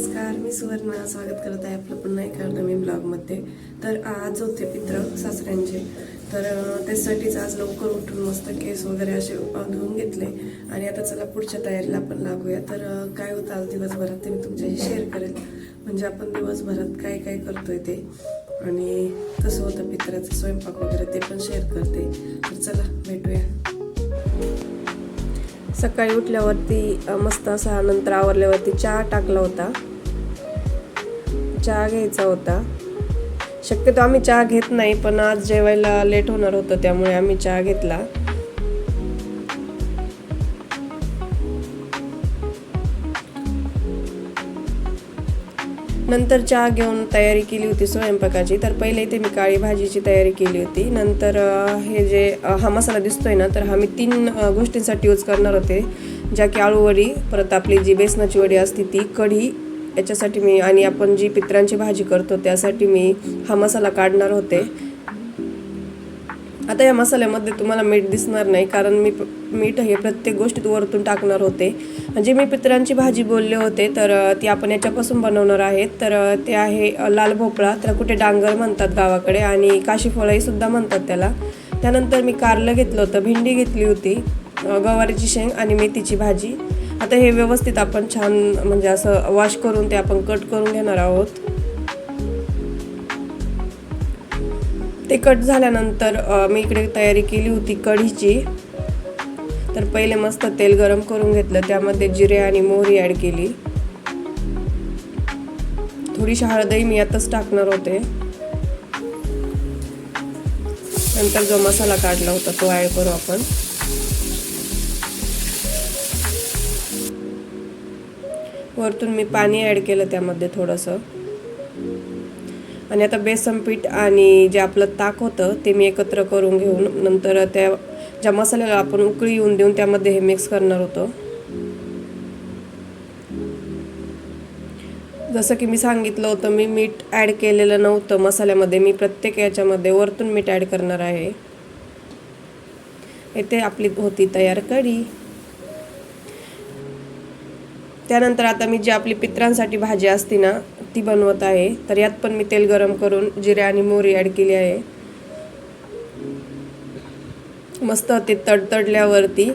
नमस्कार मी सुवर्णा. स्वागत करत आहे आपलं पुन्हा एका नवीन ब्लॉगमध्ये तर आज होते पित्र सासऱ्यांचे. तर त्यासाठीच आज लवकर उठून मस्त केस वगैरे असे धुवून घेतले. आणि आता चला पुढच्या तयारीला आपण लागूया. तर काय होतं आज दिवसभरात ते मी तुमच्याशी शेअर करेल. म्हणजे आपण दिवसभरात काय काय करतोय ते. आणि कसं होतं पित्राचं स्वयंपाक वगैरे ते पण शेअर करते. तर चला भेटूया. सकाळी उठल्यावरती मस्त असा नंतर आवरल्यावरती चहा टाकला होता. चहा घ्यायचा होता. शक्यतो आम्ही चहा घेत नाही पण आज जेवायला लेट होणार होतं त्यामुळे आम्ही चहा घेतला. नंतर चहा घेऊन तयारी केली होती स्वयंपाकाची. तर पहिले इथे मी काळी भाजीची तयारी केली होती. नंतर हे जे हा मसाला दिसतोय ना तर हा मी तीन गोष्टींसाठी यूज करणार होते. ज्या की आळूवडी परत आपली जी बेसनाची वडी असते ती कढी याच्यासाठी मी आणि आपण जी पित्रांची भाजी करतो त्यासाठी मी हा मसाला काढणार होते. आता या मसाल्यामध्ये तुम्हाला मीठ दिसणार नाही कारण मी मीठ हे प्रत्येक गोष्टीत वरतून टाकणार होते. म्हणजे मी पित्रांची भाजी बोलले होते तर ती आपण याच्यापासून बनवणार आहेत तर ते आहे लाल भोपळा तर कुठे डांगर म्हणतात गावाकडे आणि काशीफळही सुद्धा म्हणतात त्याला. त्यानंतर मी कारलं घेतलं होतं भेंडी घेतली होती गवारीची शेंग आणि मेथीची भाजी. आता हे व्यवस्थित आपण छान म्हणजे असं वॉश करून ते आपण कट करून घेणार आहोत. ते कट झाल्यानंतर मी इकडे तयारी केली होती कढीची. तर पहिले मस्त तेल गरम करून घेतलं त्यामध्ये जिरे आणि मोहरी ॲड केली. थोडीशी हळदही मी आताच टाकणार होते. नंतर जो मसाला काढला होता तो ॲड करू आपण. वरतून मी पाणी ॲड केलं त्यामध्ये थोडंसं. आणि आता बेसन पीठ आणि जे आपलं ताक होतं ते मी एकत्र करून घेऊन नंतर त्या ज्या मसाल्याला आपण उकळी येऊन देऊन त्यामध्ये हे मिक्स करणार होतो. जसं की मी सांगितलं होतं मी मीठ ॲड केलेलं नव्हतं मसाल्यामध्ये मी प्रत्येक याच्यामध्ये वरतून मीठ ॲड करणार आहे. येथे आपली होती तयार कढी त्यानंतर आता मी जी आपली पित्रांसाठी भाजी असते ना ती बनवत आहे. तर यात पण मी तेल गरम करून जिरे आणि मोहरी ॲड केली आहे. मस्त ते तडतडल्यावरती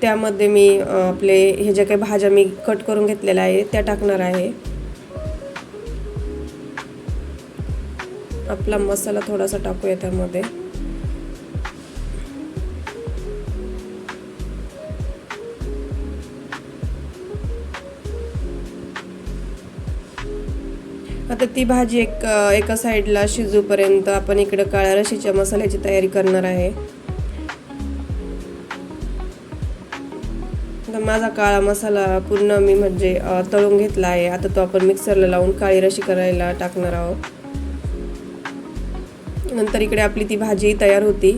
त्यामध्ये मी आपले हे जे काही भाज्या मी कट करून घेतलेल्या आहे त्या टाकणार आहे. आपला मसाला थोडासा टाकूया त्यामध्ये. आता ती भाजी एक एका साईडला शिजूपर्यंत आपण इकडं काळ्या रशीच्या मसाल्याची तयारी करणार आहे. तर माझा काळा मसाला पूर्ण मी म्हणजे तळून घेतला आहे. आता तो आपण मिक्सरला लावून काळी रशी करायला टाकणार आहोत. नंतर इकडे आपली ती भाजी तयार होती.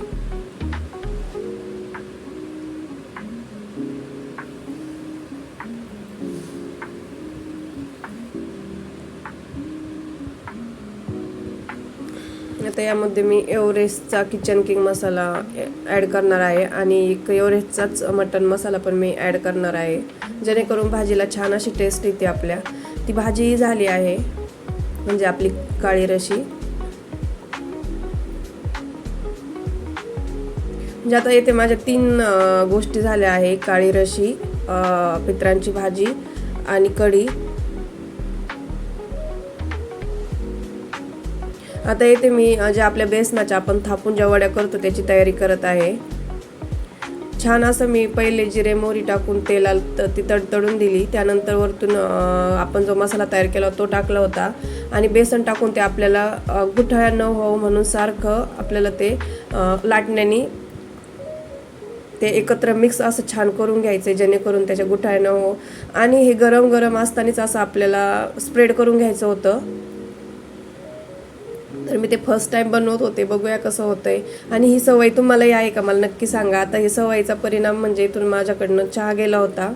यामध्ये मी एव्हरेस्टचा किचन किंग मसाला ॲड करणार आहे आणि एक एव्हरेस्टचाच मटन मसाला पण मी ॲड करणार आहे. जेणेकरून भाजीला छान अशी टेस्ट येते आपल्या. ती भाजीही झाली आहे म्हणजे आपली काळी रशी. म्हणजे आता येथे माझ्या तीन गोष्टी झाल्या आहे. काळी रशी पित्रांची भाजी आणि कढी. आता येथे मी ज्या आपल्या बेसनाच्या आपण थापून ज्या वड्या करतो त्याची तयारी करत आहे. छान असं मी पहिले जिरे मोहरी टाकून तेलात त- ती तडतडून दिली. त्यानंतर वरतून आपण जो मसाला तयार केला होता तो टाकला होता. आणि बेसन टाकून ते आपल्याला गुठळ्या न हो म्हणून सारखं आपल्याला ते लाटण्याने ते एकत्र मिक्स असं छान करून घ्यायचे जेणेकरून त्याच्या गुठळ्या न हो आणि हे गरम गरम असतानाच असं आपल्याला स्प्रेड करून घ्यायचं होतं. तर मी ते फर्स्ट टाईम बनवत होते. बघूया कसं होतं आहे आणि ही सवय तुम्हाला या आहे का मला नक्की सांगा. आता ही सवयीचा परिणाम म्हणजे इथून माझ्याकडनं चहा गेला होता.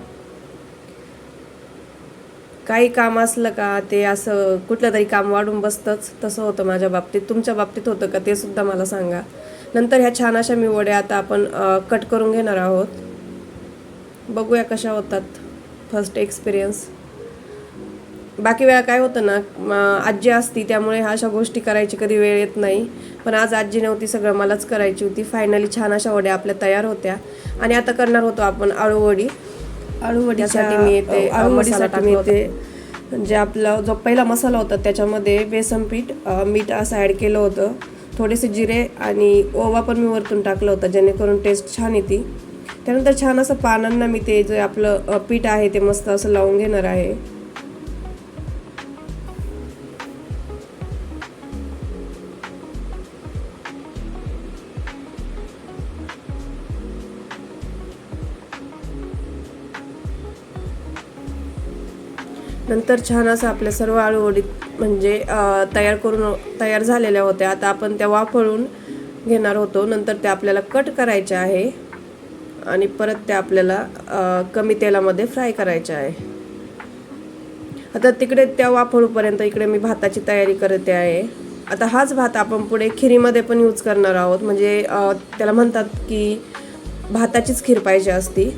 काही काम असलं का ते असं कुठलं तरी काम वाढून बसतंच. तसं होतं माझ्या बाबतीत. तुमच्या बाबतीत होतं का? ते सुद्धा मला सांगा. नंतर ह्या छान अशा मी वड्या आता आपण कट करून घेणार आहोत. बघूया कशा होतात. फर्स्ट एक्सपिरियन्स बाकी वेळा काय होतं ना आजी असती त्यामुळे ह्या अशा गोष्टी करायची कधी वेळ येत नाही. पण आज आजी नव्हती सगळं मलाच करायची होती. फायनली छान अशा वड्या आपल्या तयार होत्या. आणि आता करणार होतो आपण आळूवडी आळूवडीसाठी मी येते आळूवडीसाठी मी येते. जे आपला जो पहिला मसाला होता त्याच्यामध्ये बेसन पीठ मीठ असं ॲड केलं होतं. थोडेसे जिरे आणि ओवा पण मी वरतून टाकलं होतं जेणेकरून टेस्ट छान येते. त्यानंतर छान असं पानांना मी ते जे आपलं पीठ आहे ते मस्त असं लावून घेणार आहे. नंतर छान असं आपल्या सर्व आळूवडीत म्हणजे तयार करून तयार झालेल्या होत्या. आता आपण त्या वाफळून घेणार होतो. नंतर त्या आपल्याला कट करायच्या आहे. आणि परत त्या आपल्याला कमी तेलामध्ये फ्राय करायच्या आहे. आता तिकडे त्या वाफळूपर्यंत इकडे मी भाताची तयारी करते आहे. आता हाच भात आपण पुढे खिरीमध्ये पण यूज करणार आहोत. म्हणजे त्याला म्हणतात की भाताचीच खीर पाहिजे असती.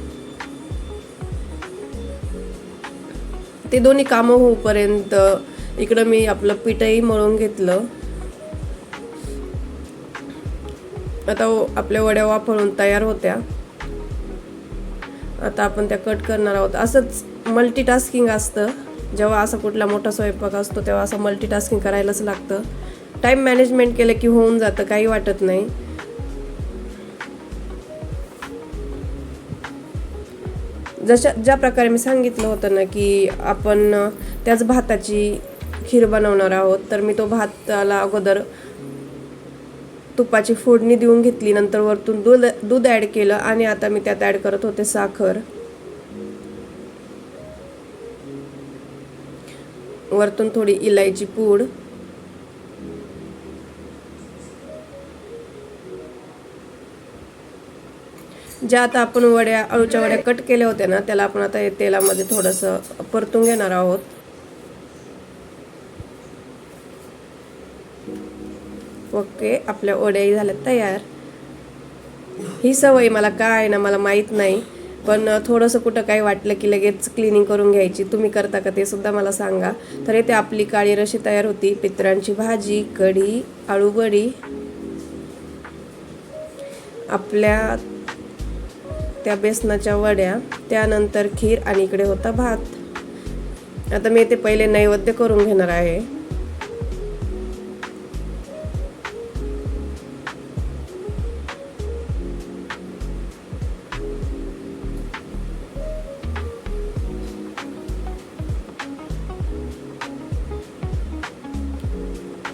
ते दोन्ही कामं होऊपर्यंत इकडं मी आपलं पिठही मळून घेतलं. आता आपल्या वड्या वापरून तयार होत्या. आता आपण त्या कट करणार आहोत. असंच मल्टीटास्किंग असतं. जेव्हा असा कुठला मोठा स्वयंपाक असतो तेव्हा असं मल्टीटास्किंग करायलाच लागतं. टाईम मॅनेजमेंट केलं की होऊन जातं काही वाटत नाही. जशा ज्या प्रकारे मी सांगितलं होतं ना की आपण त्याच भाताची खीर बनवणार आहोत तर मी तो भाताला अगोदर तुपाची फोडणी देऊन घेतली नंतर वरतून दूध दूध ॲड केलं आणि आता मी त्यात ॲड करत होते साखर. वरतून थोडी इलायची पूड. ज्या आता आपण वड्या अळूच्या वड्या कट केल्या होत्या ना त्याला आपण आता तेलामध्ये थोडंसं परतून घेणार आहोत. ओके आपल्या वड्याही झाल्या तयार. ही सवय मला काय आहे ना मला माहीत नाही. पण थोडंसं कुठं काही वाटलं की लगेच क्लिनिंग करून घ्यायची. तुम्ही करता का ते सुद्धा मला सांगा. तर येते आपली काळी रशी तयार होती. पित्रांची भाजी कढी आळूवडी आपल्या त्या बेसनाच्या वड्या त्यानंतर खीर आणि इकडे होता भात. आता मी ते पहिले नैवेद्य करून घेणार आहे.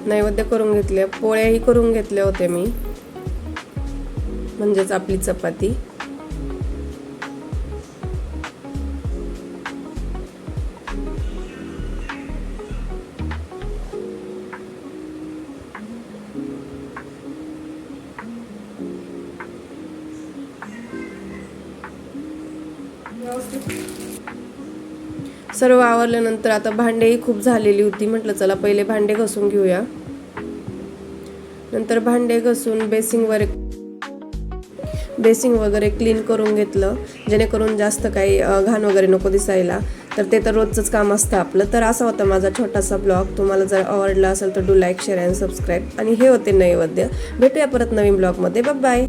नैवेद्य करून घेतले पोळ्याही करून घेतल्या होत्या मी. म्हणजेच आपली चपाती. सर्व आवरल्यानंतर आता भांडेही खूप झालेली होती. म्हटलं चला पहिले भांडे घासून घेऊया. नंतर भांडे घासून बेसिंगवर वगैरे बेसिंग वगैरे क्लीन करून घेतलं. जेणेकरून जास्त काही घाण वगैरे नको दिसायला. तर ते तर रोजचंच काम असतं आपलं. तर असा होता माझा छोटासा ब्लॉग. तुम्हाला जर आवडला असेल तर do like share and subscribe. आणि हे होते नैवेद्य. भेटूया परत नवीन ब्लॉगमध्ये. बाय.